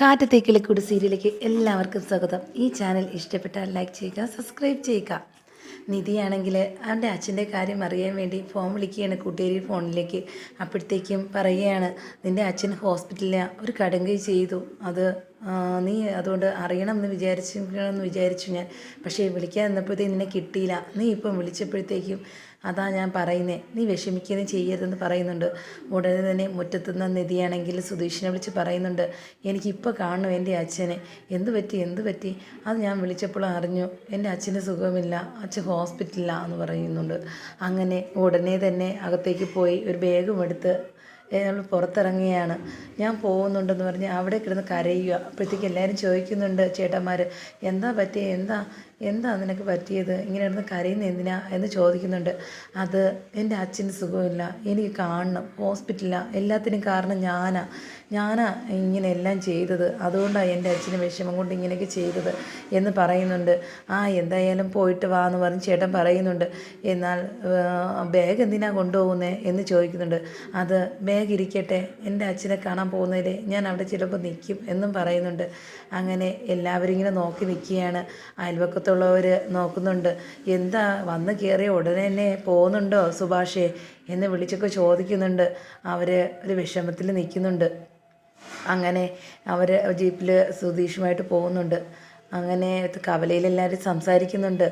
കാറ്റത്തേക്കിലെ കൂടി സീരിയലിലേക്ക് എല്ലാവർക്കും സ്വാഗതം. ഈ ചാനൽ ഇഷ്ടപ്പെട്ടാൽ ലൈക്ക് ചെയ്യുക സബ്സ്ക്രൈബ് ചെയ്യുക. നിധിയാണെങ്കിൽ അവന്റെ അച്ഛന്റെ കാര്യം അറിയാൻ വേണ്ടി ഫോൺ വിളിക്കുകയാണ് കൂട്ടുകാരി ഫോണിലേക്ക്. അപ്പോഴത്തേക്കും പറയുകയാണ് നിന്റെ അച്ഛൻ ഹോസ്പിറ്റലിൽ ഒരു കടുങ്കൈ ചെയ്തു. അത് നീ അതുകൊണ്ട് അറിയണം എന്ന് വിചാരിച്ചിരിക്കണമെന്ന് വിചാരിച്ചു ഞാൻ. പക്ഷേ വിളിക്കാൻ നിന്നപ്പോഴത്തേക്കും നിന്നെ കിട്ടിയില്ല. നീ ഇപ്പം വിളിച്ചപ്പോഴത്തേക്കും അതാ ഞാൻ പറയുന്നേ നീ വിഷമിക്കുകയും ചെയ്യരുതെന്ന് പറയുന്നുണ്ട്. ഉടനെ തന്നെ മുറ്റത്തുനിന്ന് നിധിയാണെങ്കിൽ സുധീഷിനെ വിളിച്ച് പറയുന്നുണ്ട് എനിക്കിപ്പോൾ കാണണം എന്റെ അച്ഛനെ. എന്ത് പറ്റി? എന്ത് പറ്റി? അത് ഞാൻ വിളിച്ചപ്പോൾ അറിഞ്ഞു എന്റെ അച്ഛന് സുഖമില്ല അച്ഛൻ ഹോസ്പിറ്റലിലാണ് എന്ന് പറയുന്നുണ്ട്. അങ്ങനെ ഉടനെ തന്നെ അകത്തേക്ക് പോയി ഒരു ബാഗും എടുത്ത് നമ്മൾ പുറത്തിറങ്ങിയാണ് ഞാൻ പോകുന്നുണ്ടെന്ന് പറഞ്ഞ് അവിടെ കിടന്ന് കരയുക. അപ്പോഴത്തേക്ക് എല്ലാവരും ചോദിക്കുന്നുണ്ട് ചേട്ടന്മാർ എന്താ പറ്റിയ? എന്താ? എന്താ നിനക്ക് പറ്റിയത്? ഇങ്ങനെ ഇരുന്ന് കരയുന്ന എന്തിനാ എന്ന് ചോദിക്കുന്നുണ്ട്. അത് എന്റെ അച്ഛന് സുഖമില്ല. എനിക്ക് കാണണം. ഹോസ്പിറ്റലിലാണ് എല്ലാത്തിനും കാരണം ഞാനാ. ഞാനാ ഇങ്ങനെയെല്ലാം ചെയ്തത്. അതുകൊണ്ടാണ് എന്റെ അച്ഛന് വിഷമം കൊണ്ട് ഇങ്ങനെയൊക്കെ ചെയ്തത് എന്ന് പറയുന്നുണ്ട്. ആ എന്തായാലും പോയിട്ട് വാ എന്ന് പറഞ്ഞ് ചേട്ടൻ പറയുന്നുണ്ട്. എന്നാൽ ബാഗ് എന്തിനാ കൊണ്ടുപോകുന്നത് എന്ന് ചോദിക്കുന്നുണ്ട്. അത് ബാഗ് ഇരിക്കട്ടെ. എന്റെ അച്ഛനെ കാണാൻ പോകുന്നതിൽ ഞാൻ അവിടെ ചിലപ്പോൾ നിൽക്കും എന്നും പറയുന്നുണ്ട്. അങ്ങനെ എല്ലാവരും ഇങ്ങനെ നോക്കി നിൽക്കുകയാണ്. അയൽവക്കത്തുള്ളവർ നോക്കുന്നുണ്ട്. എന്താ വന്ന് കയറിയ ഉടനെ തന്നെ പോകുന്നുണ്ടോ സുഭാഷേ എന്ന് വിളിച്ചൊക്കെ ചോദിക്കുന്നുണ്ട്. അവർ ഒരു വിഷമത്തിൽ നിൽക്കുന്നുണ്ട്. അങ്ങനെ അവർ ജീപ്പിൽ സുധീഷുമായിട്ട് പോകുന്നുണ്ട് അങ്ങനെ കവലയിൽ എല്ലാവരും സംസാരിക്കുന്നുണ്ട്.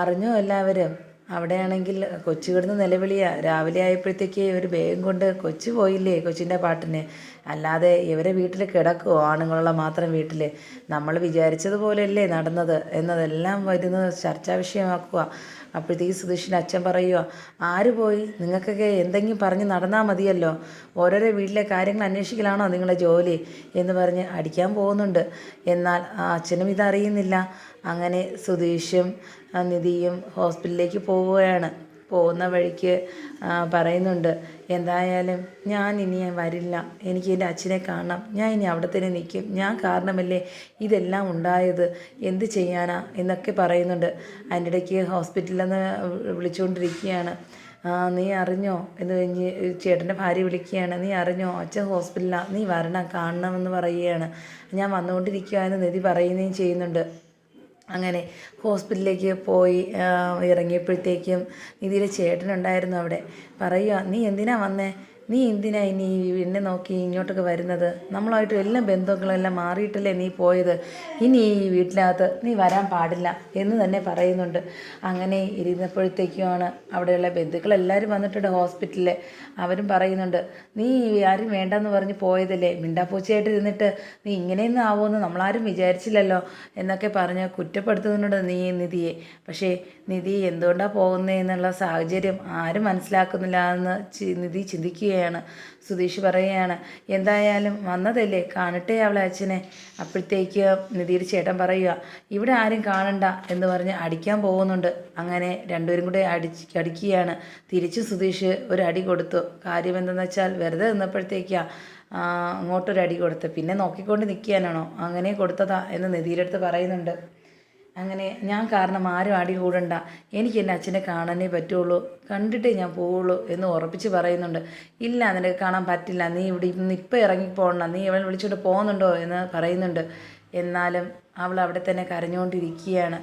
അറിഞ്ഞോ എല്ലാവരും? അവിടെയാണെങ്കിൽ കൊച്ചു കിടന്ന് നിലവിളിയാ. രാവിലെ ആയപ്പോഴത്തേക്ക് ഇവർ വേഗം കൊണ്ട് കൊച്ചു പോയില്ലേ കൊച്ചിന്റെ പാട്ടിന്. അല്ലാതെ ഇവരെ വീട്ടിൽ കിടക്കുമോ ആണുങ്ങളുള്ള മാത്രം വീട്ടിൽ നമ്മൾ വിചാരിച്ചതുപോലെയല്ലേ നടന്നത്. എന്നതെല്ലാം വരുന്നത് ചർച്ചാ വിഷയമാക്കുക അപ്പോഴത്തേക്ക് സുധീഷിന്റെ അച്ഛൻ പറയുക ആര് പോയി? നിങ്ങൾക്കൊക്കെ എന്തെങ്കിലും പറഞ്ഞ് നടന്നാൽ മതിയല്ലോ. ഓരോരോ വീട്ടിലെ കാര്യങ്ങൾ അന്വേഷിക്കലാണോ നിങ്ങളുടെ ജോലി? എന്ന് പറഞ്ഞ് അടിക്കാൻ പോകുന്നുണ്ട്. എന്നാൽ ആ അച്ഛനും ഇതറിയുന്നില്ല. അങ്ങനെ സുധീഷും നിധിയും ഹോസ്പിറ്റലിലേക്ക് പോവുകയാണ്. പോകുന്ന വഴിക്ക് പറയുന്നുണ്ട് എന്തായാലും ഞാൻ ഇനി വരില്ല. എനിക്ക് എന്റെ അച്ഛനെ കാണണം. ഞാൻ ഇനി അവിടെ തന്നെ നിൽക്കും. ഞാൻ കാരണമല്ലേ ഇതെല്ലാം ഉണ്ടായത്? എന്ത് ചെയ്യാനാ? എന്നൊക്കെ പറയുന്നുണ്ട്. അതിന്റെ ഇടയ്ക്ക് ഹോസ്പിറ്റലിൽ നിന്ന് വിളിച്ചുകൊണ്ടിരിക്കുകയാണ്. നീ അറിഞ്ഞോ? എന്ന് കഴിഞ്ഞ് ചേട്ടന്റെ ഭാര്യ വിളിക്കുകയാണ്. നീ അറിഞ്ഞോ? അച്ഛൻ ഹോസ്പിറ്റലിലാണ് നീ വരണം കാണണമെന്ന് പറയുകയാണ്. ഞാൻ വന്നുകൊണ്ടിരിക്കുക എന്ന് നിധി പറയുകയും ചെയ്യുന്നുണ്ട്. അങ്ങനെ ഹോസ്പിറ്റലിലേക്ക് പോയി ഇറങ്ങിയപ്പോഴത്തേക്കും നിധിയുടെ ചേട്ടനുണ്ടായിരുന്നു അവിടെ. പറയുക നീ എന്തിനാണ് വന്നേ? നീ എന്തിനാ ഇനി എന്നെ നോക്കി ഇങ്ങോട്ടൊക്കെ വരുന്നത്? നമ്മളായിട്ട് എല്ലാം ബന്ധുക്കളെല്ലാം മാറിയിട്ടല്ലേ നീ പോയത്? ഇനി ഈ വീട്ടിനകത്ത് നീ വരാൻ പാടില്ല എന്ന് തന്നെ പറയുന്നുണ്ട്. അങ്ങനെ ഇരുന്നപ്പോഴത്തേക്കുമാണ് അവിടെയുള്ള ബന്ധുക്കളെല്ലാവരും വന്നിട്ടുണ്ട് ഹോസ്പിറ്റലിൽ അവരും പറയുന്നുണ്ട് നീ ആരും വേണ്ടെന്ന് പറഞ്ഞ് പോയതല്ലേ? മിണ്ടാപ്പൂച്ചയായിട്ട് ഇരുന്നിട്ട് നീ ഇങ്ങനെയൊന്നും ആവുമെന്ന് നമ്മളാരും വിചാരിച്ചില്ലല്ലോ? എന്നൊക്കെ പറഞ്ഞ് കുറ്റപ്പെടുത്തുന്നുണ്ട് നീ നിധിയെ. പക്ഷേ നിധി എന്തുകൊണ്ടാണ് പോകുന്നത് എന്നുള്ള സാഹചര്യം ആരും മനസ്സിലാക്കുന്നില്ല എന്ന് നിധി ചിന്തിക്കുകയാണ് സുധീഷ് പറയുകയാണ് എന്തായാലും വന്നതല്ലേ? കാണട്ടെ അവളെ അച്ഛനെ. അപ്പോഴത്തേക്ക് നിധിയുടെ ചേട്ടൻ പറയുക ഇവിടെ ആരും കാണണ്ട എന്ന് പറഞ്ഞ് അടിക്കാൻ പോകുന്നുണ്ട്. അങ്ങനെ രണ്ടുപേരും കൂടെ അടിച്ച് അടിക്കുകയാണ് തിരിച്ച് സുധീഷ് ഒരു അടി കൊടുത്തു. കാര്യം എന്തെന്ന് വെച്ചാൽ വെറുതെ നിന്നപ്പോഴത്തേക്കാ അങ്ങോട്ടൊരു അടി കൊടുത്ത് പിന്നെ നോക്കിക്കൊണ്ട് നിൽക്കാനാണോ അങ്ങനെ കൊടുത്തതാ എന്ന് നിധിയുടെ പറയുന്നുണ്ട്. അങ്ങനെ ഞാൻ കാരണം ആരും അടി കൂടണ്ട. എനിക്ക് എന്റെ അച്ഛനെ കാണാനേ പറ്റുള്ളൂ. കണ്ടിട്ടേ ഞാൻ പോവുള്ളൂ എന്ന് ഉറപ്പിച്ച് പറയുന്നുണ്ട്. ഇല്ല നിനക്ക് കാണാൻ പറ്റില്ല. നീ ഇവിടെ ഇന്ന് ഇപ്പം ഇറങ്ങിപ്പോകണം നീ ഇവളെ വിളിച്ചോണ്ട് പോകുന്നുണ്ടോ എന്ന് പറയുന്നുണ്ട്. എന്നാലും അവൾ അവിടെ തന്നെ കരഞ്ഞുകൊണ്ടിരിക്കുകയാണ്.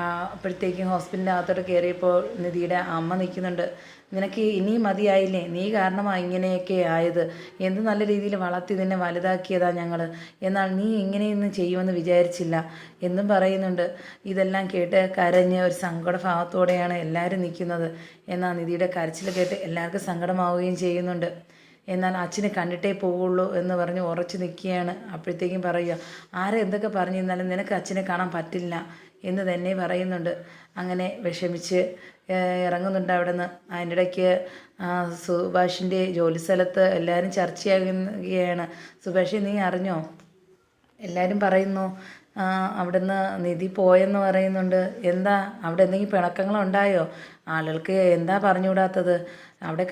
അപ്പോഴത്തേക്കും ഹോസ്പിറ്റലിന്റെ അകത്തോട്ട് കയറിയപ്പോൾ നിധിയുടെ അമ്മ നിൽക്കുന്നുണ്ട്. നിനക്ക് ഇനിയും മതിയായില്ലേ? നീ കാരണമാണ് ഇങ്ങനെയൊക്കെ ആയത്. എന്ത് നല്ല രീതിയിൽ വളർത്തി നിന്നെ വലുതാക്കിയതാ ഞങ്ങൾ എന്നാൽ നീ ഇങ്ങനെയൊന്നും ചെയ്യുമെന്ന് വിചാരിച്ചില്ല. എന്നും പറയുന്നുണ്ട്. ഇതെല്ലാം കേട്ട് കരഞ്ഞ് ഒരു സങ്കടഭാവത്തോടെയാണ് എല്ലാവരും നിൽക്കുന്നത്. എന്നാൽ നിധിയുടെ കരച്ചിൽ കേട്ട് എല്ലാവർക്കും സങ്കടമാവുകയും ചെയ്യുന്നുണ്ട്. എന്നാൽ അച്ഛനെ കണ്ടിട്ടേ പോവുള്ളൂ എന്ന് പറഞ്ഞ് ഉറച്ചു നിൽക്കുകയാണ്. അപ്പോഴത്തേക്കും പറയുക ആരെന്തൊക്കെ പറഞ്ഞു? തന്നാലും നിനക്ക് അച്ഛനെ കാണാൻ പറ്റില്ല. എന്ന് തന്നെ പറയുന്നുണ്ട്. അങ്ങനെ വിഷമിച്ച് ഇറങ്ങുന്നുണ്ട് അവിടെ നിന്ന് അതിന്റെ ഇടയ്ക്ക് സുഭാഷിന്റെ ജോലി സ്ഥലത്ത് എല്ലാവരും ചർച്ചയാകുകയാണ്. സുഭാഷ് നീ അറിഞ്ഞോ? എല്ലാവരും പറയുന്നു അവിടുന്ന് നിധി പോയെന്ന് പറയുന്നുണ്ട്. എന്താ അവിടെ എന്തെങ്കിലും പിണക്കങ്ങളുണ്ടായോ ആളുകൾക്ക് എന്താ പറഞ്ഞുകൂടാത്തത്? അവിടെ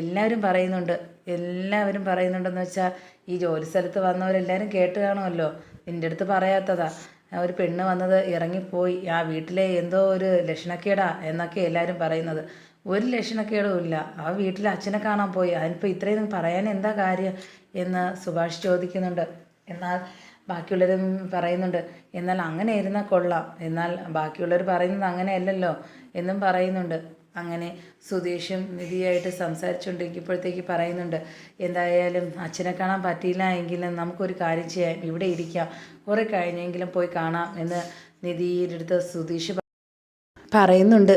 എല്ലാവരും പറയുന്നുണ്ട്. എല്ലാവരും പറയുന്നുണ്ടെന്ന് വെച്ചാൽ ഈ ജോലി സ്ഥലത്ത് വന്നവരെല്ലാവരും കേട്ട് കാണുമല്ലോ. നിന്റെ അടുത്ത് പറയാത്തതാ. ഒരു പെണ്ണ് വന്നത് ഇറങ്ങിപ്പോയി. ആ വീട്ടിലെ എന്തോ ഒരു ലക്ഷണക്കേടാ എന്നൊക്കെ എല്ലാവരും പറയുന്നത്. ഒരു ലക്ഷണക്കേടും ഇല്ല. ആ വീട്ടിൽ അച്ഛനെ കാണാൻ പോയി. അതിനിപ്പോൾ ഇത്രയും പറയാൻ എന്താ കാര്യം എന്ന് സുഭാഷ് ചോദിക്കുന്നുണ്ട്. എന്നാൽ ബാക്കിയുള്ളവരും പറയുന്നുണ്ട്. എന്നാൽ അങ്ങനെ ഇരുന്നാൽ കൊള്ളാം. എന്നാൽ ബാക്കിയുള്ളവർ പറയുന്നത് അങ്ങനെയല്ലല്ലോ എന്നും പറയുന്നുണ്ട്. അങ്ങനെ സുധീഷും നിധിയായിട്ട് സംസാരിച്ചുകൊണ്ടിരിക്കുമ്പോഴത്തേക്ക് പറയുന്നുണ്ട് എന്തായാലും അച്ഛനെ കാണാൻ പറ്റിയില്ല എങ്കിലും നമുക്കൊരു കാര്യം ചെയ്യാം ഇവിടെ ഇരിക്കാം. കുറെ കഴിഞ്ഞെങ്കിലും പോയി കാണാം എന്ന് നിധിയുടെ അടുത്ത് സുധീഷ് പറയുന്നുണ്ട്.